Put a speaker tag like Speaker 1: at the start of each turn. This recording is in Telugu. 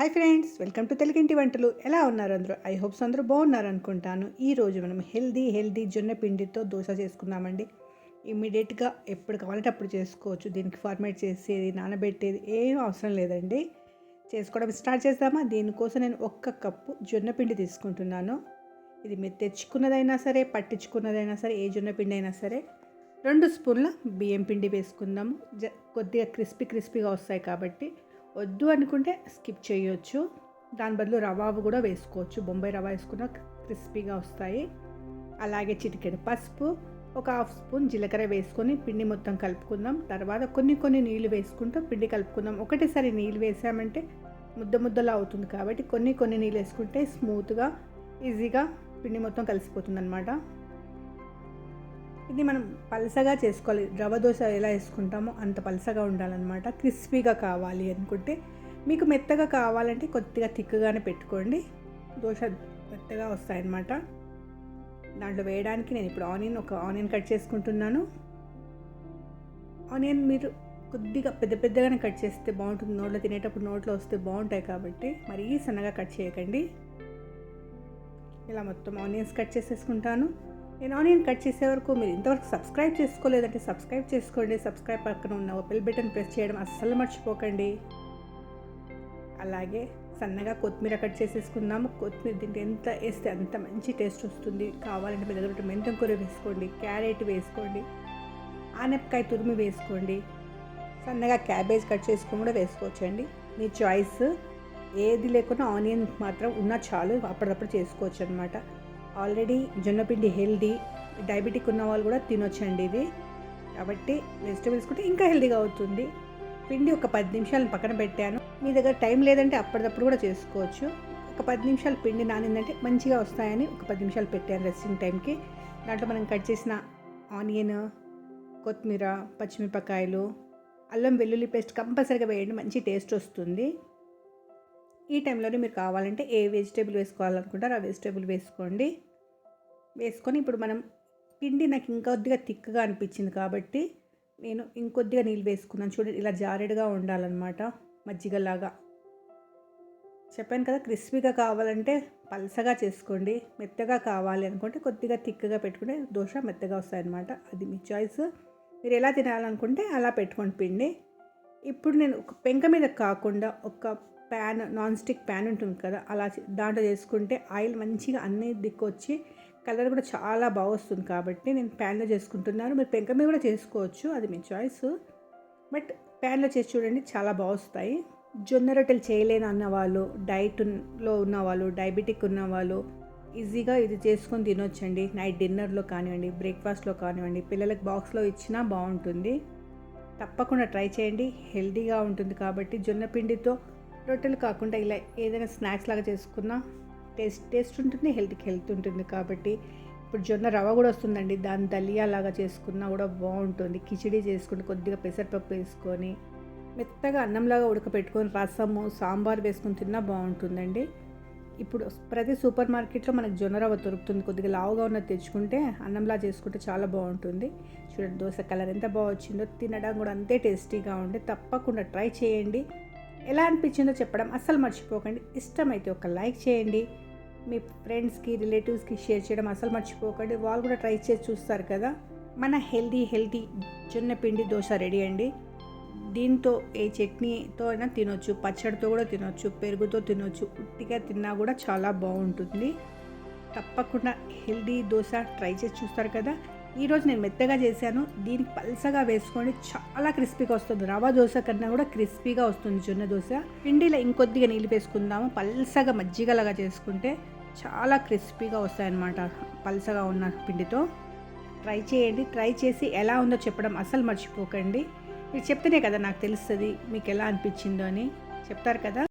Speaker 1: హాయ్ ఫ్రెండ్స్ వెల్కమ్ టు తెలుగింటి వంటలు. ఎలా ఉన్నారు అందరూ? ఐ హోప్స్ అందరూ బాగున్నారు అనుకుంటాను. ఈ రోజు మనం హెల్దీ హెల్దీ జొన్న పిండితో దోశ చేసుకున్నామండి ఇమ్మీడియట్గా ఎప్పుడు కావాలంటే అప్పుడు చేసుకోవచ్చు. దీనికి ఫార్మేట్ చేసేది నానబెట్టేది ఏం అవసరం లేదండి. చేసుకోవడం స్టార్ట్ చేద్దామా? దీనికోసం నేను ఒక్క కప్పు జొన్న పిండి తీసుకుంటున్నాను. ఇది మీరు తెచ్చుకున్నదైనా సరే పట్టించుకున్నదైనా సరే ఏ జొన్న పిండి అయినా సరే రెండు స్పూన్ల బియ్యం పిండి వేసుకుందాము. జ కొద్దిగా క్రిస్పీ క్రిస్పీగా వస్తాయి కాబట్టి వద్దు అనుకుంటే స్కిప్ చేయొచ్చు. దాని బదులు రవాబు కూడా వేసుకోవచ్చు. బొంబాయి రవా వేసుకున్న క్రిస్పీగా వస్తాయి. అలాగే చిటికెడు పసుపు ఒక హాఫ్ స్పూన్ జీలకర్ర వేసుకొని పిండి మొత్తం కలుపుకుందాం. తర్వాత కొన్ని కొన్ని నీళ్ళు వేసుకుంటూ పిండి కలుపుకుందాం. ఒకటేసారి నీళ్ళు వేసామంటే ముద్ద ముద్దలా అవుతుంది కాబట్టి కొన్ని కొన్ని నీళ్ళు వేసుకుంటే స్మూత్గా ఈజీగా పిండి మొత్తం కలిసిపోతుంది అనమాట ఇది మనం పలసగా చేసుకోవాలి. రవ దోశ ఎలా వేసుకుంటామో అంత పలసగా ఉండాలన్నమాట. క్రిస్పీగా కావాలి అనుకుంటే మీకు మెత్తగా కావాలంటే కొద్దిగా థిక్గానే పెట్టుకోండి. దోశ మెత్తగా వస్తాయన్నమాట. దాంట్లో వేయడానికి నేను ఇప్పుడు ఆనియన్ ఒక ఆనియన్ కట్ చేసుకుంటున్నాను. ఆనియన్ మీరు కొద్దిగా పెద్ద పెద్దగానే కట్ చేస్తే బాగుంటుంది. నోట్లో తినేటప్పుడు నోట్లో వస్తే బాగుంటాయి కాబట్టి మరీ సన్నగా కట్ చేయకండి. ఇలా మొత్తం ఆనియన్స్ కట్ చేసేసుకుంటాను. నేను ఆనియన్ కట్ చేసే వరకు మీరు ఇంతవరకు సబ్స్క్రైబ్ చేసుకోలేదంటే సబ్స్క్రైబ్ చేసుకోండి. సబ్స్క్రైబ్ పక్కన ఉన్న బెల్ బటన్ ప్రెస్ చేయడం అస్సలు మర్చిపోకండి. అలాగే సన్నగా కొత్తిమీర కట్ చేసేసుకుందాము. కొత్తిమీర దీంట్లో ఎంత వేస్తే అంత మంచి టేస్ట్ వస్తుంది. కావాలంటే మీ దగ్గర మెంతం కూర వేసుకోండి క్యారెట్ వేసుకోండి ఆనపకాయ తురిమి వేసుకోండి. సన్నగా క్యాబేజ్ కట్ చేసుకుని కూడా వేసుకోవచ్చండి. మీ చాయిస్ ఏది లేకుండా ఆనియన్ మాత్రం ఉన్నా చాలు అప్పటికప్పుడు చేసుకోవచ్చు అనమాట ఆల్రెడీ జొన్నపిండి హెల్దీ డయాబెటిక్ ఉన్న వాళ్ళు కూడా తినొచ్చండి ఇది. కాబట్టి వెజిటబుల్స్ కూడా ఇంకా హెల్దీగా అవుతుంది. పిండి ఒక పది నిమిషాలు పక్కన పెట్టాను. మీ దగ్గర టైం లేదంటే అప్పటికప్పుడు కూడా చేసుకోవచ్చు. ఒక పది నిమిషాలు పిండి నానిందంటే మంచిగా వస్తాయని ఒక పది నిమిషాలు పెట్టాను రెస్టింగ్ టైంకి దాంట్లో మనం కట్ చేసిన ఆనియన్ కొత్తిమీర పచ్చిమిరపకాయలు అల్లం వెల్లుల్లి పేస్ట్ కంపల్సరీగా వేయండి మంచి టేస్ట్ వస్తుంది. ఈ టైంలోనే మీరు కావాలంటే ఏ వెజిటేబుల్ వేసుకోవాలనుకుంటారో ఆ వెజిటేబుల్ వేసుకోండి. వేసుకొని ఇప్పుడు మనం పిండి నాకు ఇంకొద్దిగా థిక్గా అనిపించింది కాబట్టి నేను ఇంకొద్దిగా నీళ్ళు వేసుకున్నాను. చూడండి ఇలా జారెడ్గా ఉండాలన్నమాట మజ్జిగలాగా. చెప్పాను కదా క్రిస్పీగా కావాలంటే పలసగా చేసుకోండి. మెత్తగా కావాలి అనుకుంటే కొద్దిగా థిక్గా పెట్టుకుంటే దోశ మెత్తగా వస్తాయన్నమాట. అది మీ చాయిస్. మీరు ఎలా తినాలనుకుంటే అలా పెట్టుకోండి పిండి. ఇప్పుడు నేను ఒక పెంక మీద కాకుండా ఒక ప్యాన్ నాన్ స్టిక్ ప్యాన్ ఉంటుంది కదా అలా దాంట్లో చేసుకుంటే ఆయిల్ మంచిగా అన్ని దిక్కు వచ్చి కలర్ కూడా చాలా బాగా వస్తుంది కాబట్టి నేను ప్యాన్లో చేసుకుంటున్నాను. మీరు పెంక మీద కూడా చేసుకోవచ్చు అది మీ చాయిస్. బట్ ప్యాన్లో చేసి చూడండి చాలా బాగా వస్తాయి. జొన్న రొట్టెలు చేయలేని అన్నవాళ్ళు డైట్లో ఉన్నవాళ్ళు డయాబెటిక్ ఉన్నవాళ్ళు ఈజీగా ఇది చేసుకొని తినొచ్చండి. నైట్ డిన్నర్లో కానివ్వండి బ్రేక్ఫాస్ట్లో కానివ్వండి పిల్లలకు బాక్స్లో ఇచ్చినా బాగుంటుంది. తప్పకుండా ట్రై చేయండి హెల్దీగా ఉంటుంది కాబట్టి జొన్న పిండితో రొట్టెలు కాకుండా ఇలా ఏదైనా స్నాక్స్ లాగా చేసుకున్నా టేస్ట్ టేస్ట్ ఉంటుంది హెల్త్కి హెల్త్ ఉంటుంది కాబట్టి ఇప్పుడు జొన్న రవ కూడా వస్తుందండి. దాని దలియా లాగా చేసుకున్నా కూడా బాగుంటుంది. కిచిడి చేసుకుంటే కొద్దిగా పెసరపప్పు వేసుకొని మెత్తగా అన్నంలాగా ఉడకపెట్టుకొని రసము సాంబార్ వేసుకొని తిన్నా బాగుంటుందండి. ఇప్పుడు ప్రతి సూపర్ మార్కెట్లో మనకు జొన్న రవ్వ దొరుకుతుంది. కొద్దిగా లావుగా ఉన్నది తెచ్చుకుంటే అన్నంలా చేసుకుంటే చాలా బాగుంటుంది. చూడండి దోశ కలర్ ఎంత బాగా వచ్చిందో తినడం కూడా అంతే టేస్టీగా ఉండే. తప్పకుండా ట్రై చేయండి. ఎలా అనిపించిందో చెప్పడం అస్సలు మర్చిపోకండి. ఇష్టమైతే ఒక లైక్ చేయండి. మీ ఫ్రెండ్స్కి రిలేటివ్స్కి షేర్ చేయడం అసలు మర్చిపోకండి. వాళ్ళు కూడా ట్రై చేసి చూస్తారు కదా. మన హెల్దీ హెల్దీ జొన్న పిండి దోశ రెడీ అండి. దీంతో ఏ చట్నీతో అయినా తినొచ్చు పచ్చడితో కూడా తినొచ్చు పెరుగుతో తినొచ్చు. ఉట్టిగా తిన్నా కూడా చాలా బాగుంటుంది. తప్పకుండా హెల్దీ దోశ ట్రై చేసి చూస్తారు కదా. ఈరోజు నేను మెత్తగా చేశాను. దీనికి పల్సగా వేసుకోండి చాలా క్రిస్పీగా వస్తుంది. రవ దోశ కన్నా కూడా క్రిస్పీగా వస్తుంది జొన్న దోశ. పిండిలో ఇంకొద్దిగా నీళ్ళు వేసుకుందాము. పల్సగా మజ్జిగలాగా చేసుకుంటే చాలా క్రిస్పీగా వస్తాయన్నమాట పల్సగా ఉన్న పిండితో. ట్రై చేయండి. ట్రై చేసి ఎలా ఉందో చెప్పడం అసలు మర్చిపోకండి. మీరు చెప్తేనే కదా నాకు తెలుస్తుంది మీకు ఎలా అనిపించిందో అని. చెప్తారు కదా?